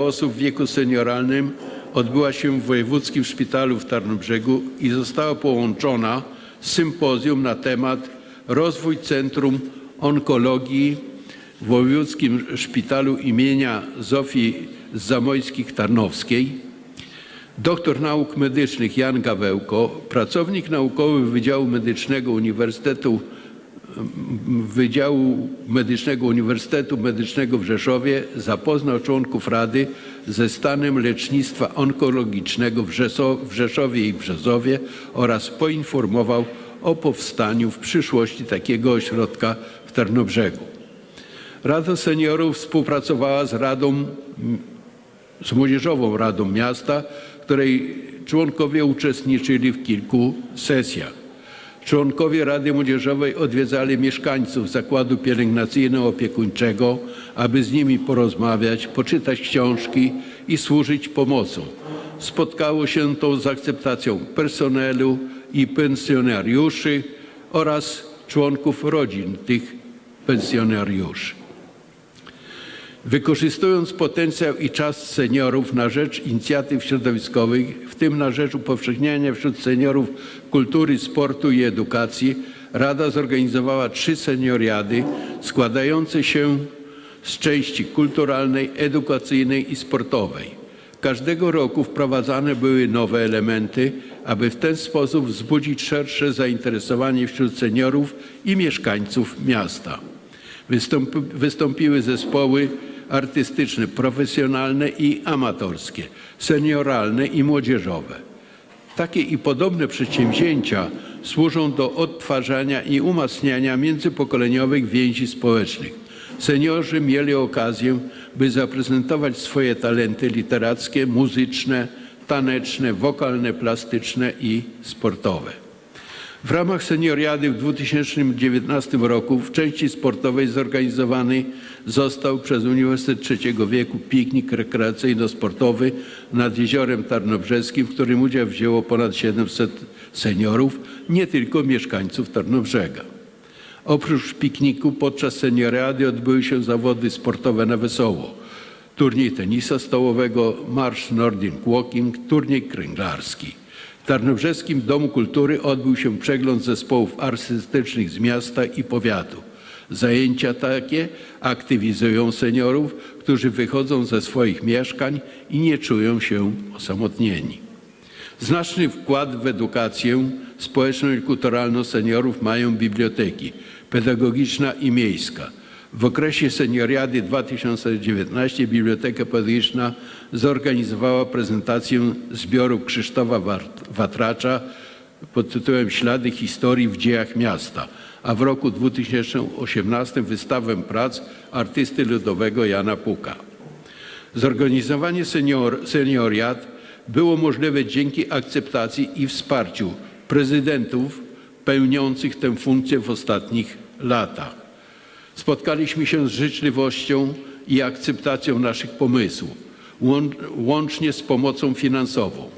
osób w wieku senioralnym odbyła się w Wojewódzkim Szpitalu w Tarnobrzegu i została połączona z sympozjum na temat Rozwój Centrum Onkologii w Wojewódzkim Szpitalu imienia Zofii Zamojskich Tarnowskiej. Doktor nauk medycznych Jan Gawełko, pracownik naukowy Wydziału Medycznego Uniwersytetu Wydziału Medycznego Uniwersytetu Medycznego w Rzeszowie zapoznał członków Rady ze stanem lecznictwa onkologicznego w, Rzeszowie i Brzezowie oraz poinformował o powstaniu w przyszłości takiego ośrodka w Tarnobrzegu. Rada Seniorów współpracowała z Radą z Młodzieżową Radą Miasta, której członkowie uczestniczyli w kilku sesjach. Członkowie Rady Młodzieżowej odwiedzali mieszkańców zakładu pielęgnacyjno-opiekuńczego, aby z nimi porozmawiać, poczytać książki i służyć pomocą. Spotkało się to z akceptacją personelu i pensjonariuszy oraz członków rodzin tych pensjonariuszy. Wykorzystując potencjał i czas seniorów na rzecz inicjatyw środowiskowych, w tym na rzecz upowszechniania wśród seniorów kultury, sportu i edukacji, Rada zorganizowała trzy senioriady składające się z części kulturalnej, edukacyjnej i sportowej. Każdego roku wprowadzane były nowe elementy, aby w ten sposób wzbudzić szersze zainteresowanie wśród seniorów i mieszkańców miasta. Wystąp, wystąpiły zespoły artystyczne, profesjonalne i amatorskie, senioralne i młodzieżowe. Takie i podobne przedsięwzięcia służą do odtwarzania i umacniania międzypokoleniowych więzi społecznych. Seniorzy mieli okazję, by zaprezentować swoje talenty literackie, muzyczne, taneczne, wokalne, plastyczne i sportowe. W ramach senioriady w 2019 roku w części sportowej zorganizowany został przez Uniwersytet Trzeciego Wieku piknik rekreacyjno-sportowy nad Jeziorem Tarnobrzeskim, w którym udział wzięło ponad 700 seniorów, nie tylko mieszkańców Tarnobrzega. Oprócz pikniku podczas senioriady odbyły się zawody sportowe na wesoło. Turniej tenisa stołowego, marsz Nordic Walking, turniej kręglarski. W Tarnobrzeskim Domu Kultury odbył się przegląd zespołów artystycznych z miasta i powiatu. Zajęcia takie aktywizują seniorów, którzy wychodzą ze swoich mieszkań i nie czują się osamotnieni. Znaczny wkład w edukację społeczną i kulturalną seniorów mają biblioteki pedagogiczna i miejska. W okresie senioriady 2019 Biblioteka Pedagogiczna zorganizowała prezentację zbioru Krzysztofa Wat- Watracza pod tytułem Ślady historii w dziejach miasta, a w roku 2018 wystawę prac artysty ludowego Jana Puka. Zorganizowanie senior, senioriat było możliwe dzięki akceptacji i wsparciu prezydentów pełniących tę funkcję w ostatnich latach. Spotkaliśmy się z życzliwością i akceptacją naszych pomysłów, łą- łącznie z pomocą finansową.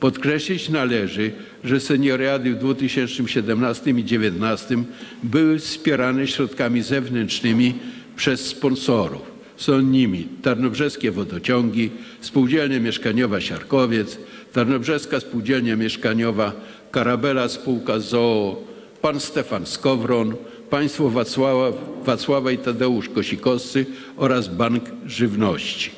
Podkreślić należy, że senioriady w 2017 i 2019 były wspierane środkami zewnętrznymi przez sponsorów. Są nimi Tarnobrzeskie Wodociągi, Spółdzielnia Mieszkaniowa Siarkowiec, Tarnobrzeska Spółdzielnia Mieszkaniowa, Karabela Spółka ZOO, pan Stefan Skowron, państwo Wacława, Wacława i Tadeusz Kosikowscy oraz Bank Żywności.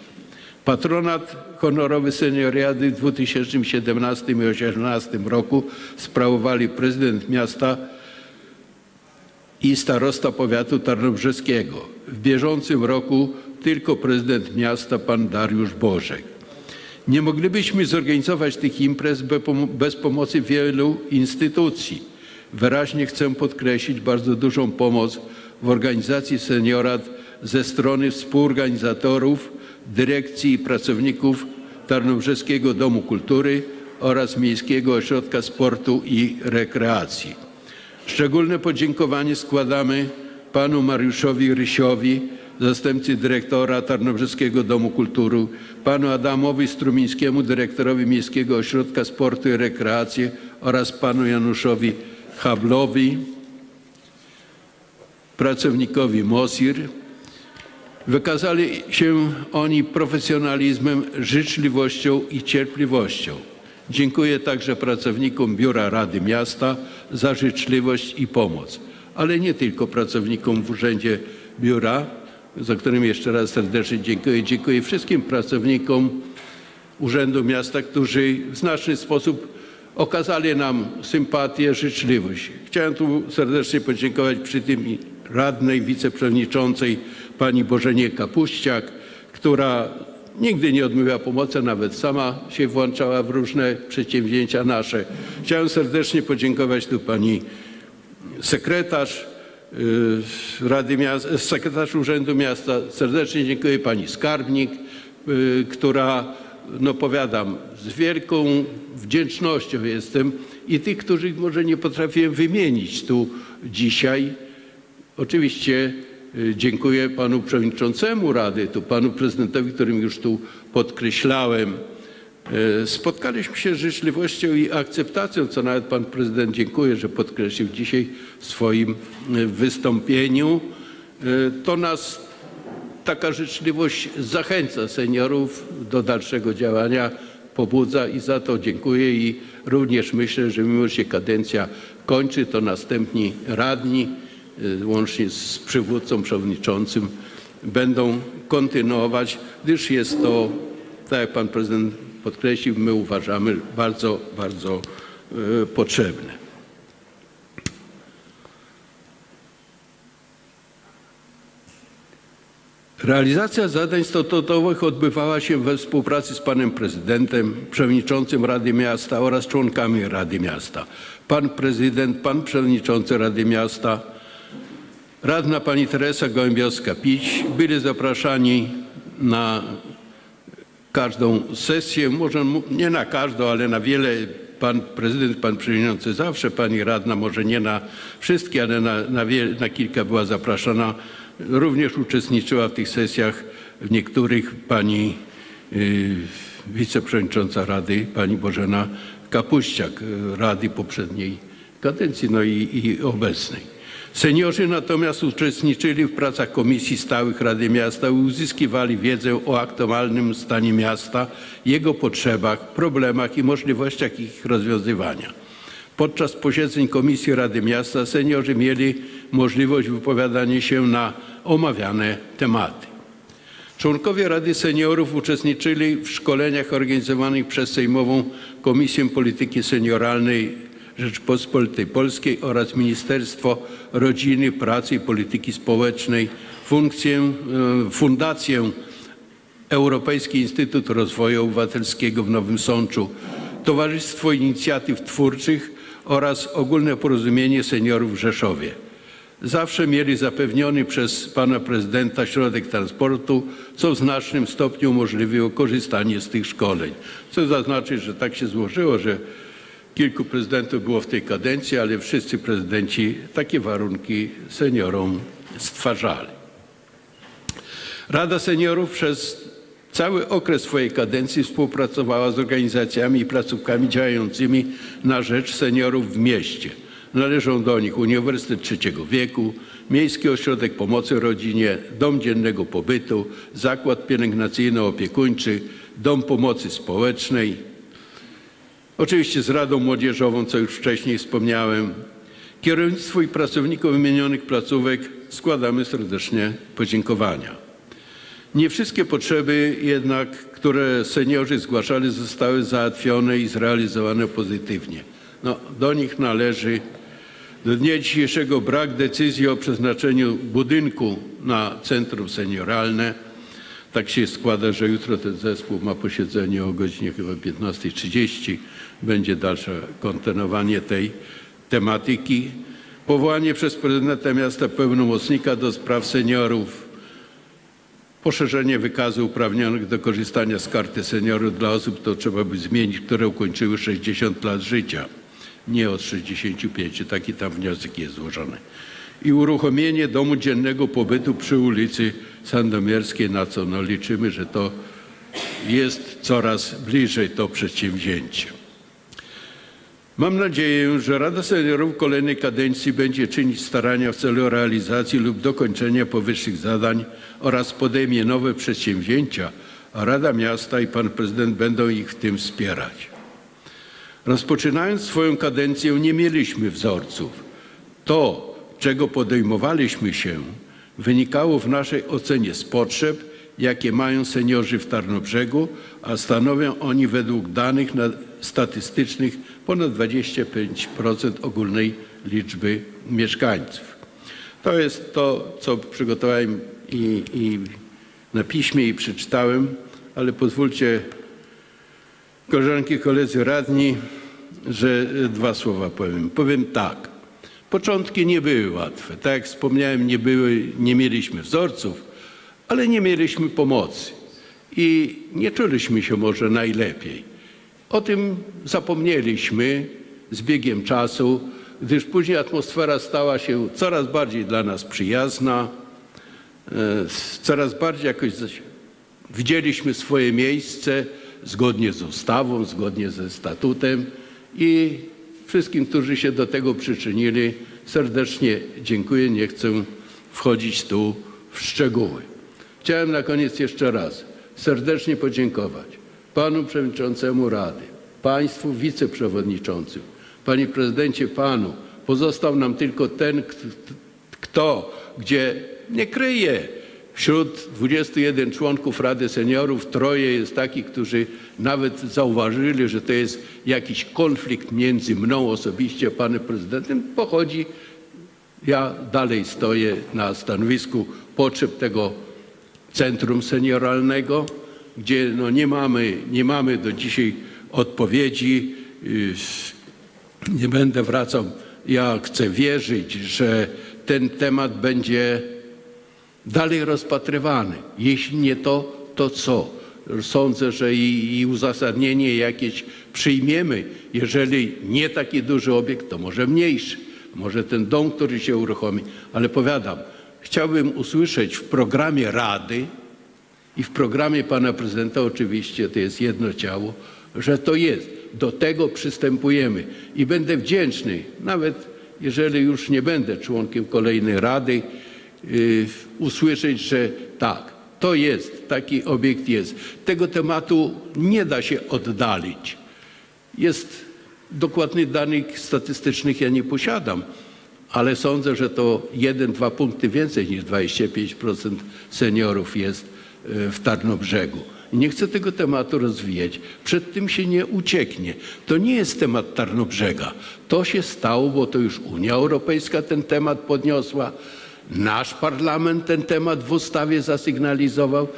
Patronat honorowy senioriady w 2017 i 2018 roku sprawowali prezydent miasta i starosta powiatu tarnobrzeskiego. W bieżącym roku tylko prezydent miasta pan Dariusz Bożek. Nie moglibyśmy zorganizować tych imprez bez pomocy wielu instytucji. Wyraźnie chcę podkreślić bardzo dużą pomoc w organizacji seniorat ze strony współorganizatorów, dyrekcji i pracowników Tarnobrzeskiego Domu Kultury oraz Miejskiego Ośrodka Sportu i Rekreacji. Szczególne podziękowanie składamy panu Mariuszowi Rysiowi, zastępcy dyrektora Tarnobrzeskiego Domu Kultury, panu Adamowi Strumińskiemu, dyrektorowi Miejskiego Ośrodka Sportu i Rekreacji oraz panu Januszowi Hablowi, pracownikowi MOSIR, Wykazali się oni profesjonalizmem, życzliwością i cierpliwością. Dziękuję także pracownikom Biura Rady Miasta za życzliwość i pomoc, ale nie tylko pracownikom w Urzędzie Biura, za którym jeszcze raz serdecznie dziękuję. Dziękuję wszystkim pracownikom Urzędu Miasta, którzy w znaczny sposób okazali nam sympatię, życzliwość. Chciałem tu serdecznie podziękować przy tym radnej, wiceprzewodniczącej pani Bożenie Kapuściak, która nigdy nie odmówiła pomocy, nawet sama się włączała w różne przedsięwzięcia nasze. Chciałem serdecznie podziękować tu pani sekretarz y, Rady Miasta, sekretarz Urzędu Miasta. Serdecznie dziękuję pani skarbnik, y, która, no powiadam, z wielką wdzięcznością jestem i tych, których może nie potrafiłem wymienić tu dzisiaj. Oczywiście y, dziękuję panu przewodniczącemu Rady, tu panu prezydentowi, którym już tu podkreślałem. E, Spotkaliśmy się z życzliwością i akceptacją, co nawet pan prezydent dziękuję, że podkreślił dzisiaj w swoim e, wystąpieniu. To nas taka życzliwość zachęca seniorów do dalszego działania, pobudza i za to dziękuję i również myślę, że mimo że się kadencja kończy, to następni radni y, łącznie z przywódcą przewodniczącym będą kontynuować, gdyż jest to, tak jak pan prezydent podkreślił, my uważamy bardzo, bardzo y, potrzebne. Realizacja zadań statutowych odbywała się we współpracy z panem prezydentem, przewodniczącym Rady Miasta oraz członkami Rady Miasta. Pan prezydent, pan przewodniczący Rady Miasta, radna pani Teresa Gołębiowska-Pić byli zapraszani na każdą sesję, może nie na każdą, ale na wiele. Pan prezydent, pan przewodniczący zawsze, pani radna może nie na wszystkie, ale na, na, wie, na kilka była zapraszana. Również uczestniczyła w tych sesjach w niektórych pani y, wiceprzewodnicząca Rady, pani Bożena Kapuściak, y, Rady poprzedniej kadencji, no i, i obecnej. Seniorzy natomiast uczestniczyli w pracach komisji stałych Rady Miasta i uzyskiwali wiedzę o aktualnym stanie miasta, jego potrzebach, problemach i możliwościach ich rozwiązywania. Podczas posiedzeń Komisji Rady Miasta seniorzy mieli możliwość wypowiadania się na omawiane tematy. Członkowie Rady Seniorów uczestniczyli w szkoleniach organizowanych przez Sejmową Komisję Polityki Senioralnej Rzeczypospolitej Polskiej oraz Ministerstwo Rodziny, Pracy i Polityki Społecznej, funkcję, e, Fundację Europejski Instytut Rozwoju Obywatelskiego w Nowym Sączu, Towarzystwo Inicjatyw Twórczych oraz Ogólne Porozumienie Seniorów w Rzeszowie. Zawsze mieli zapewniony przez pana prezydenta środek transportu, co w znacznym stopniu umożliwiło korzystanie z tych szkoleń. Chcę zaznaczyć, że tak się złożyło, że kilku prezydentów było w tej kadencji, ale wszyscy prezydenci takie warunki seniorom stwarzali. Rada Seniorów przez cały okres swojej kadencji współpracowała z organizacjami i placówkami działającymi na rzecz seniorów w mieście. Należą do nich Uniwersytet Trzeciego Wieku, Miejski Ośrodek Pomocy Rodzinie, Dom Dziennego Pobytu, Zakład Pielęgnacyjno-Opiekuńczy, Dom Pomocy Społecznej, Oczywiście z Radą Młodzieżową, co już wcześniej wspomniałem. Kierownictwu i pracownikom wymienionych placówek składamy serdecznie podziękowania. Nie wszystkie potrzeby jednak, które seniorzy zgłaszali, zostały załatwione i zrealizowane pozytywnie. No, do nich należy do dnia dzisiejszego brak decyzji o przeznaczeniu budynku na centrum senioralne. Tak się składa, że jutro ten zespół ma posiedzenie o godzinie chyba 15.30. Będzie dalsze kontynuowanie tej tematyki. Powołanie przez prezydenta miasta pełnomocnika do spraw seniorów. Poszerzenie wykazu uprawnionych do korzystania z karty seniorów dla osób, to trzeba by zmienić, które ukończyły 60 lat życia. Nie od 65, taki tam wniosek jest złożony i uruchomienie domu dziennego pobytu przy ulicy Sandomierskiej, na co no, liczymy, że to jest coraz bliżej to przedsięwzięcie. Mam nadzieję, że Rada Seniorów kolejnej kadencji będzie czynić starania w celu realizacji lub dokończenia powyższych zadań oraz podejmie nowe przedsięwzięcia, a Rada Miasta i Pan Prezydent będą ich w tym wspierać. Rozpoczynając swoją kadencję, nie mieliśmy wzorców. To, czego podejmowaliśmy się, wynikało w naszej ocenie z potrzeb, jakie mają seniorzy w Tarnobrzegu, a stanowią oni według danych statystycznych ponad 25% ogólnej liczby mieszkańców. To jest to, co przygotowałem i, i na piśmie i przeczytałem, ale pozwólcie, koleżanki koledzy radni, że dwa słowa powiem. Powiem tak. Początki nie były łatwe. Tak jak wspomniałem, nie, były, nie mieliśmy wzorców, ale nie mieliśmy pomocy. I nie czuliśmy się może najlepiej. O tym zapomnieliśmy z biegiem czasu, gdyż później atmosfera stała się coraz bardziej dla nas przyjazna, e, coraz bardziej jakoś widzieliśmy swoje miejsce zgodnie z ustawą, zgodnie ze statutem i wszystkim, którzy się do tego przyczynili, serdecznie dziękuję. Nie chcę wchodzić tu w szczegóły. Chciałem na koniec jeszcze raz serdecznie podziękować panu przewodniczącemu Rady, państwu wiceprzewodniczącym, panie prezydencie, panu. Pozostał nam tylko ten, kto, gdzie nie kryje. Wśród 21 członków Rady Seniorów troje jest takich, którzy nawet zauważyli, że to jest jakiś konflikt między mną osobiście a panem prezydentem. Pochodzi ja dalej stoję na stanowisku potrzeb tego centrum senioralnego, gdzie no nie, mamy, nie mamy do dzisiaj odpowiedzi. Yy, Nie będę wracał. Ja chcę wierzyć, że ten temat będzie dalej rozpatrywany. Jeśli nie to, to co? Sądzę, że i, i uzasadnienie jakieś przyjmiemy. Jeżeli nie taki duży obiekt, to może mniejszy. Może ten dom, który się uruchomi. Ale powiadam, chciałbym usłyszeć w programie Rady i w programie pana prezydenta oczywiście to jest jedno ciało, że to jest. Do tego przystępujemy i będę wdzięczny, nawet jeżeli już nie będę członkiem kolejnej rady, yy, usłyszeć, że tak, to jest, taki obiekt jest. Tego tematu nie da się oddalić. Jest dokładnych danych statystycznych ja nie posiadam, ale sądzę, że to jeden, dwa punkty więcej niż 25% seniorów jest w Tarnobrzegu. Nie chcę tego tematu rozwijać. Przed tym się nie ucieknie. To nie jest temat Tarnobrzega. To się stało, bo to już Unia Europejska ten temat podniosła. Nasz parlament ten temat w ustawie zasygnalizował.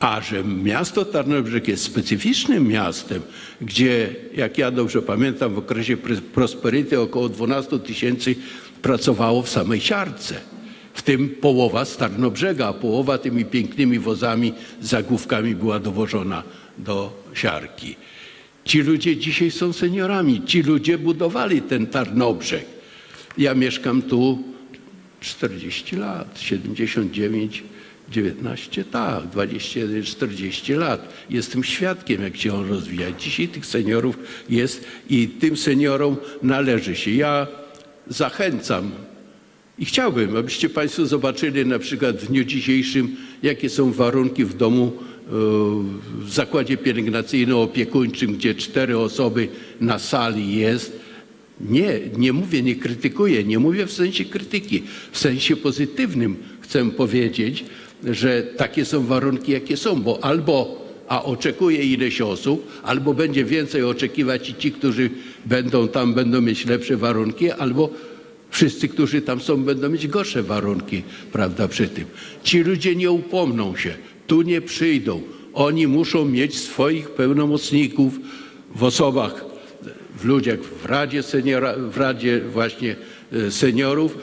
A że miasto Tarnobrzeg jest specyficznym miastem, gdzie, jak ja dobrze pamiętam, w okresie pr- prosperity około 12 tysięcy pracowało w samej siarce. W tym połowa z Tarnobrzega, a połowa tymi pięknymi wozami z zagłówkami była dowożona do siarki. Ci ludzie dzisiaj są seniorami. Ci ludzie budowali ten Tarnobrzeg. Ja mieszkam tu 40 lat, 79, 19, tak, 21, 40 lat. Jestem świadkiem, jak się on rozwija. Dzisiaj tych seniorów jest i tym seniorom należy się. Ja zachęcam i chciałbym, abyście Państwo zobaczyli na przykład w dniu dzisiejszym, jakie są warunki w domu e, w zakładzie pielęgnacyjno-opiekuńczym, gdzie cztery osoby na sali jest. Nie, nie mówię, nie krytykuję, nie mówię w sensie krytyki, w sensie pozytywnym chcę powiedzieć, że takie są warunki, jakie są, bo albo a oczekuje ileś osób, albo będzie więcej oczekiwać i ci, którzy będą tam, będą mieć lepsze warunki, albo wszyscy, którzy tam są, będą mieć gorsze warunki, prawda, przy tym. Ci ludzie nie upomną się, tu nie przyjdą. Oni muszą mieć swoich pełnomocników w osobach w ludziach w Radzie, seniora, w Radzie właśnie e, Seniorów,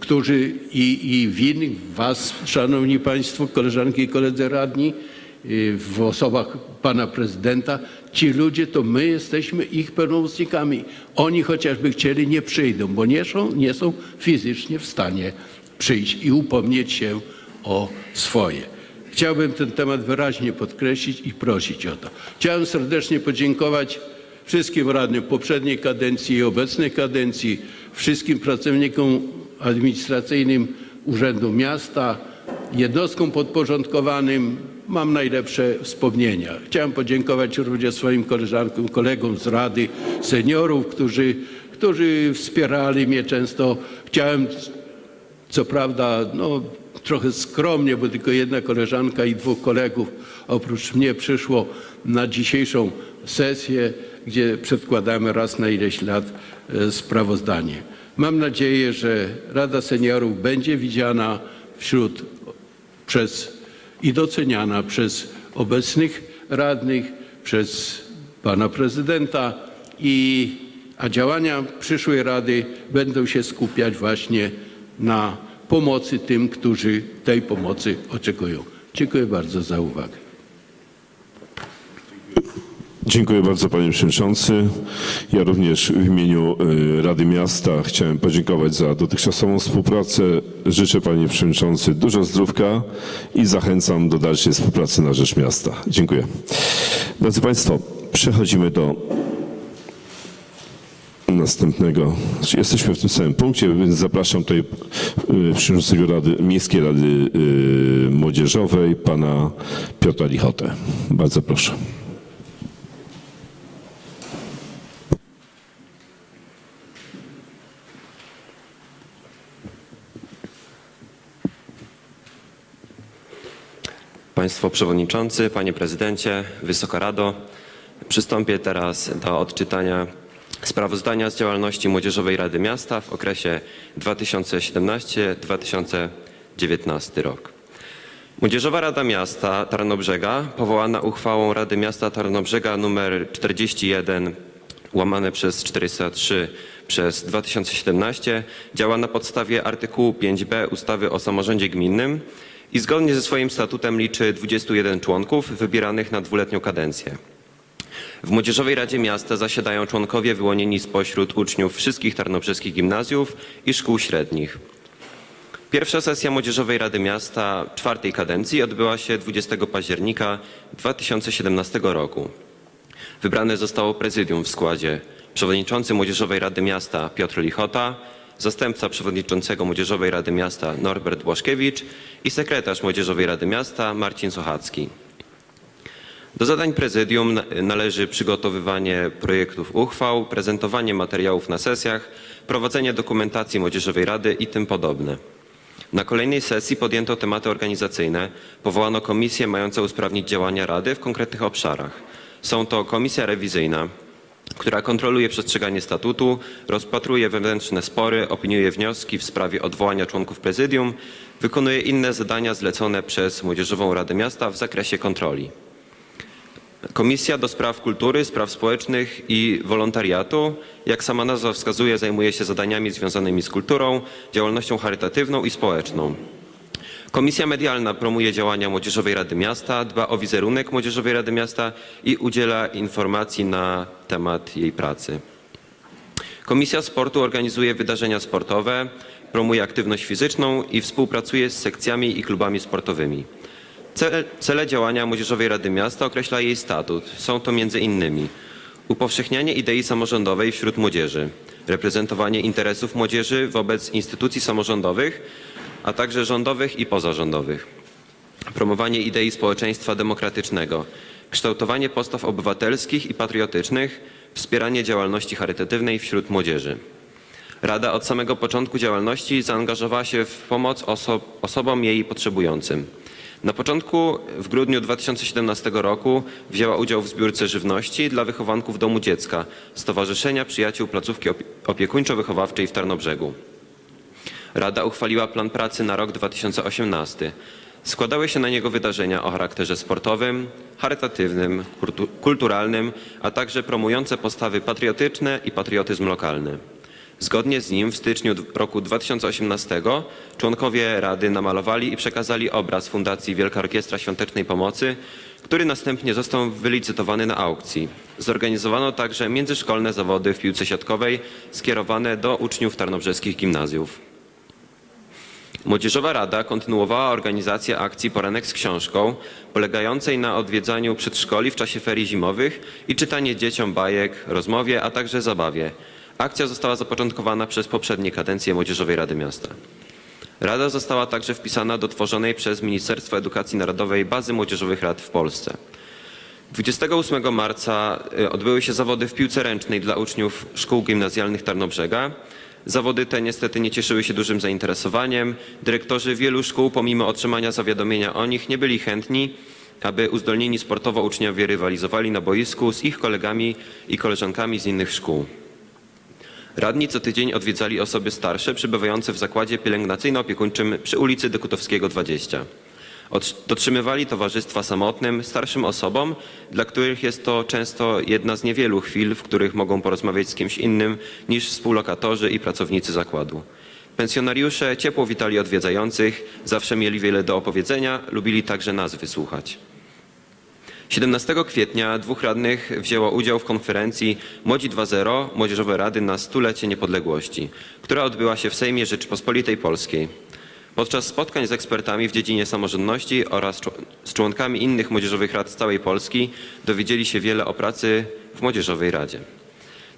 którzy i, i w innych, was, szanowni państwo, koleżanki i koledzy radni, w osobach pana prezydenta, ci ludzie to my jesteśmy ich pełnomocnikami. Oni chociażby chcieli, nie przyjdą, bo nie są, nie są fizycznie w stanie przyjść i upomnieć się o swoje. Chciałbym ten temat wyraźnie podkreślić i prosić o to. Chciałem serdecznie podziękować wszystkim radnym poprzedniej kadencji i obecnej kadencji, wszystkim pracownikom administracyjnym Urzędu Miasta, jednostkom podporządkowanym mam najlepsze wspomnienia. Chciałem podziękować również swoim koleżankom, kolegom z Rady Seniorów, którzy, którzy wspierali mnie często. Chciałem co prawda, no, trochę skromnie, bo tylko jedna koleżanka i dwóch kolegów oprócz mnie przyszło na dzisiejszą sesję, gdzie przedkładamy raz na ileś lat e, sprawozdanie. Mam nadzieję, że Rada Seniorów będzie widziana wśród przez i doceniana przez obecnych radnych, przez pana prezydenta i a działania przyszłej Rady będą się skupiać właśnie na pomocy tym, którzy tej pomocy oczekują. Dziękuję bardzo za uwagę. Dziękuję bardzo panie przewodniczący. Ja również w imieniu y, Rady Miasta chciałem podziękować za dotychczasową współpracę. Życzę panie przewodniczący dużo zdrówka i zachęcam do dalszej współpracy na rzecz miasta. Dziękuję. Drodzy państwo, przechodzimy do następnego. Jesteśmy w tym samym punkcie, więc zapraszam tutaj y, przewodniczącego Rady, Miejskiej Rady y, Młodzieżowej, pana Piotra Lichotę. Bardzo proszę. Państwo Przewodniczący, Panie Prezydencie, Wysoka Rado, przystąpię teraz do odczytania sprawozdania z działalności Młodzieżowej Rady Miasta w okresie 2017-2019 rok. Młodzieżowa Rada Miasta Tarnobrzega, powołana uchwałą Rady Miasta Tarnobrzega nr 41 łamane przez 403 przez 2017 działa na podstawie artykułu 5b ustawy o samorządzie gminnym i zgodnie ze swoim statutem liczy 21 członków wybieranych na dwuletnią kadencję. W Młodzieżowej Radzie Miasta zasiadają członkowie wyłonieni spośród uczniów wszystkich tarnobrzeskich gimnazjów i szkół średnich. Pierwsza sesja Młodzieżowej Rady Miasta czwartej kadencji odbyła się 20 października 2017 roku. Wybrane zostało prezydium w składzie przewodniczący Młodzieżowej Rady Miasta Piotr Lichota, zastępca przewodniczącego Młodzieżowej Rady Miasta Norbert Błaszkiewicz i sekretarz Młodzieżowej Rady Miasta Marcin Sochacki. Do zadań prezydium na- należy przygotowywanie projektów uchwał, prezentowanie materiałów na sesjach, prowadzenie dokumentacji Młodzieżowej Rady i tym podobne. Na kolejnej sesji podjęto tematy organizacyjne. Powołano komisję mającą usprawnić działania Rady w konkretnych obszarach. Są to komisja rewizyjna, która kontroluje przestrzeganie statutu, rozpatruje wewnętrzne spory, opiniuje wnioski w sprawie odwołania członków prezydium, wykonuje inne zadania zlecone przez Młodzieżową Radę Miasta w zakresie kontroli. Komisja do Spraw Kultury, Spraw Społecznych i Wolontariatu, jak sama nazwa wskazuje, zajmuje się zadaniami związanymi z kulturą, działalnością charytatywną i społeczną. Komisja Medialna promuje działania Młodzieżowej Rady Miasta, dba o wizerunek Młodzieżowej Rady Miasta i udziela informacji na temat jej pracy. Komisja Sportu organizuje wydarzenia sportowe, promuje aktywność fizyczną i współpracuje z sekcjami i klubami sportowymi. Cele, działania Młodzieżowej Rady Miasta określa jej statut. Są to m.in. upowszechnianie idei samorządowej wśród młodzieży, reprezentowanie interesów młodzieży wobec instytucji samorządowych, a także rządowych i pozarządowych, promowanie idei społeczeństwa demokratycznego, kształtowanie postaw obywatelskich i patriotycznych, wspieranie działalności charytatywnej wśród młodzieży. Rada od samego początku działalności zaangażowała się w pomoc oso- osobom jej potrzebującym. Na początku, w grudniu 2017 roku, wzięła udział w zbiórce żywności dla wychowanków Domu Dziecka Stowarzyszenia Przyjaciół Placówki Opie- Opiekuńczo-Wychowawczej w Tarnobrzegu. Rada uchwaliła plan pracy na rok 2018. Składały się na niego wydarzenia o charakterze sportowym, charytatywnym, kultu- kulturalnym, a także promujące postawy patriotyczne i patriotyzm lokalny. Zgodnie z nim w styczniu roku 2018 członkowie Rady namalowali i przekazali obraz Fundacji Wielka Orkiestra Świątecznej Pomocy, który następnie został wylicytowany na aukcji. Zorganizowano także międzyszkolne zawody w piłce siatkowej skierowane do uczniów tarnobrzeskich gimnazjów. Młodzieżowa Rada kontynuowała organizację akcji Poranek z książką, polegającej na odwiedzaniu przedszkoli w czasie ferii zimowych i czytanie dzieciom bajek, rozmowie, a także zabawie. Akcja została zapoczątkowana przez poprzednie kadencje Młodzieżowej Rady Miasta. Rada została także wpisana do tworzonej przez Ministerstwo Edukacji Narodowej bazy młodzieżowych rad w Polsce. 28 marca y, odbyły się zawody w piłce ręcznej dla uczniów szkół gimnazjalnych Tarnobrzega. Zawody te niestety nie cieszyły się dużym zainteresowaniem. Dyrektorzy wielu szkół, pomimo otrzymania zawiadomienia o nich, nie byli chętni, aby uzdolnieni sportowo uczniowie rywalizowali na boisku z ich kolegami i koleżankami z innych szkół. Radni co tydzień odwiedzali osoby starsze przebywające w zakładzie pielęgnacyjno-opiekuńczym przy ulicy Dekutowskiego 20. Otrz- Dotrzymywali towarzystwa samotnym, starszym osobom, dla których jest to często jedna z niewielu chwil, w których mogą porozmawiać z kimś innym niż współlokatorzy i pracownicy zakładu. Pensjonariusze ciepło witali odwiedzających, zawsze mieli wiele do opowiedzenia, lubili także nas wysłuchać. 17 kwietnia dwóch radnych wzięło udział w konferencji Młodzi 2.0 Młodzieżowe Rady na stulecie niepodległości, która odbyła się w Sejmie Rzeczypospolitej Polskiej. Podczas spotkań z ekspertami w dziedzinie samorządności oraz z członkami innych młodzieżowych rad z całej Polski dowiedzieli się wiele o pracy w Młodzieżowej Radzie.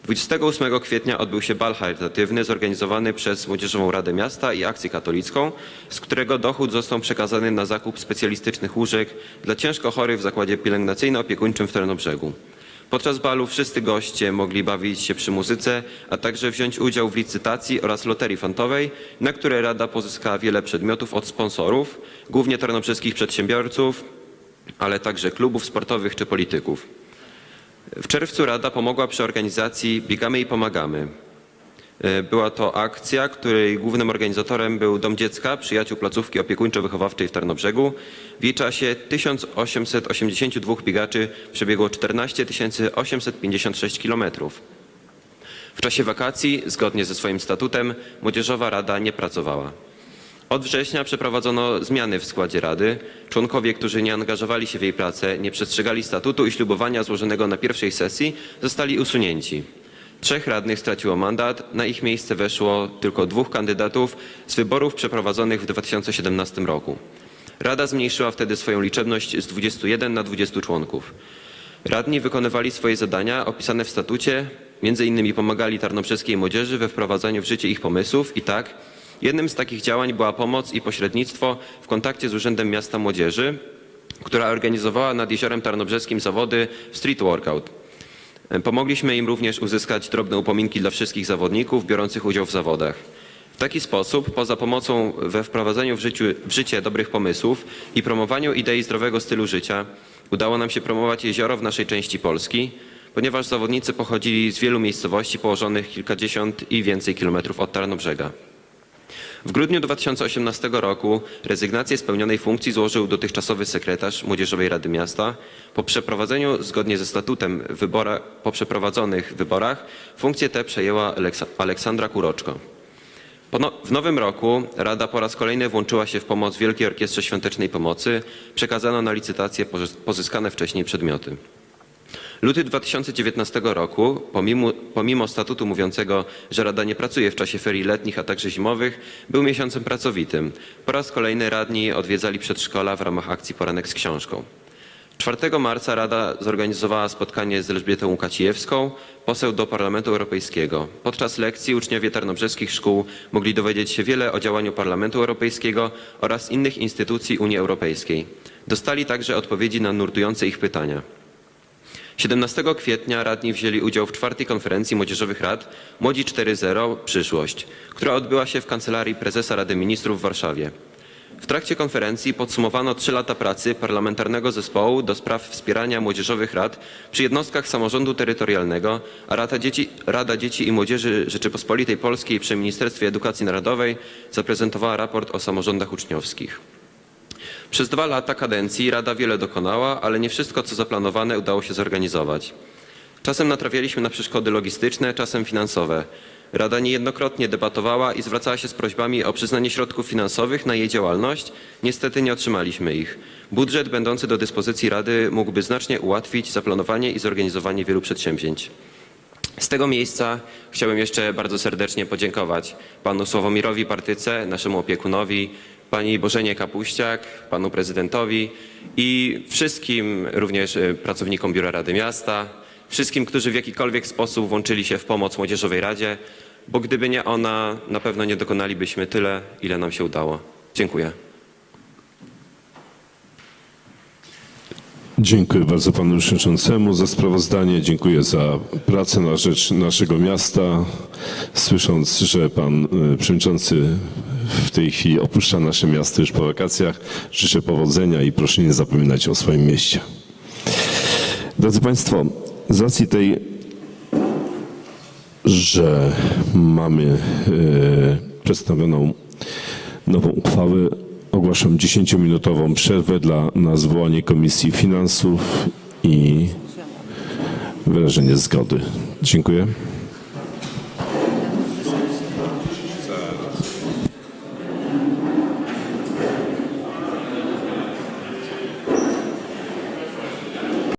28 kwietnia odbył się bal charytatywny zorganizowany przez Młodzieżową Radę Miasta i Akcję Katolicką, z którego dochód został przekazany na zakup specjalistycznych łóżek dla ciężko chorych w zakładzie pielęgnacyjno-opiekuńczym w Tarnobrzegu. Podczas balu wszyscy goście mogli bawić się przy muzyce, a także wziąć udział w licytacji oraz loterii fantowej, na której Rada pozyskała wiele przedmiotów od sponsorów, głównie tarnobrzyskich przedsiębiorców, ale także klubów sportowych czy polityków. W czerwcu Rada pomogła przy organizacji Biegamy i Pomagamy. E, Była to akcja, której głównym organizatorem był Dom Dziecka Przyjaciół Placówki Opiekuńczo-Wychowawczej w Tarnobrzegu. W jej czasie 1882 biegaczy przebiegło 14 856 kilometrów. W czasie wakacji, zgodnie ze swoim statutem, Młodzieżowa Rada nie pracowała. Od września przeprowadzono zmiany w składzie Rady. Członkowie, którzy nie angażowali się w jej pracę, nie przestrzegali statutu i ślubowania złożonego na pierwszej sesji, zostali usunięci. Trzech radnych straciło mandat, na ich miejsce weszło tylko dwóch kandydatów z wyborów przeprowadzonych w 2017 roku. Rada zmniejszyła wtedy swoją liczebność z 21 na 20 członków. Radni wykonywali swoje zadania opisane w statucie, między innymi pomagali tarnobrzeskiej młodzieży we wprowadzaniu w życie ich pomysłów i tak jednym z takich działań była pomoc i pośrednictwo w kontakcie z Urzędem Miasta Młodzieży, która organizowała nad Jeziorem Tarnobrzeskim zawody w street workout. Pomogliśmy im również uzyskać drobne upominki dla wszystkich zawodników biorących udział w zawodach. W taki sposób, poza pomocą we wprowadzaniu w, życiu, w życie dobrych pomysłów i promowaniu idei zdrowego stylu życia, udało nam się promować jezioro w naszej części Polski, ponieważ zawodnicy pochodzili z wielu miejscowości położonych kilkadziesiąt i więcej kilometrów od Tarnobrzega. W grudniu 2018 roku rezygnację z pełnionej funkcji złożył dotychczasowy sekretarz Młodzieżowej Rady Miasta. Po przeprowadzeniu, zgodnie ze statutem, wybora, po przeprowadzonych wyborach funkcję tę przejęła Aleksa- Aleksandra Kuroczko. No, w nowym roku Rada po raz kolejny włączyła się w pomoc Wielkiej Orkiestrze Świątecznej Pomocy. Przekazano na licytację pozy- pozyskane wcześniej przedmioty. Luty 2019 roku, pomimo, pomimo statutu mówiącego, że Rada nie pracuje w czasie ferii letnich, a także zimowych, był miesiącem pracowitym. Po raz kolejny radni odwiedzali przedszkola w ramach akcji Poranek z książką. 4 marca Rada zorganizowała spotkanie z Elżbietą Łukacijewską, poseł do Parlamentu Europejskiego. Podczas lekcji uczniowie tarnobrzeskich szkół mogli dowiedzieć się wiele o działaniu Parlamentu Europejskiego oraz innych instytucji Unii Europejskiej. Dostali także odpowiedzi na nurtujące ich pytania. 17 kwietnia radni wzięli udział w czwartej konferencji młodzieżowych rad Młodzi 4.0 Przyszłość, która odbyła się w Kancelarii Prezesa Rady Ministrów w Warszawie. W trakcie konferencji podsumowano trzy lata pracy Parlamentarnego Zespołu do spraw wspierania młodzieżowych rad przy jednostkach samorządu terytorialnego, a Rada Dzieci, Rada Dzieci i Młodzieży Rzeczypospolitej Polskiej przy Ministerstwie Edukacji Narodowej zaprezentowała raport o samorządach uczniowskich. Przez dwa lata kadencji Rada wiele dokonała, ale nie wszystko, co zaplanowane, udało się zorganizować. Czasem natrafialiśmy na przeszkody logistyczne, czasem finansowe. Rada niejednokrotnie debatowała i zwracała się z prośbami o przyznanie środków finansowych na jej działalność. Niestety nie otrzymaliśmy ich. Budżet będący do dyspozycji Rady mógłby znacznie ułatwić zaplanowanie i zorganizowanie wielu przedsięwzięć. Z tego miejsca chciałbym jeszcze bardzo serdecznie podziękować panu Sławomirowi Partyce, naszemu opiekunowi, pani Bożenie Kapuściak, panu prezydentowi i wszystkim również e, pracownikom Biura Rady Miasta, wszystkim, którzy w jakikolwiek sposób włączyli się w pomoc Młodzieżowej Radzie, bo gdyby nie ona, na pewno nie dokonalibyśmy tyle, ile nam się udało. Dziękuję. Dziękuję bardzo panu przewodniczącemu za sprawozdanie. Dziękuję za pracę na rzecz naszego miasta. Słysząc, że pan e, przewodniczący w tej chwili opuszcza nasze miasto już po wakacjach, życzę powodzenia i proszę nie zapominać o swoim mieście. Drodzy Państwo, z racji tej, że mamy e, przedstawioną nową uchwałę, ogłaszam 10-minutową przerwę dla na zwołanie Komisji Finansów i wyrażenie zgody. Dziękuję.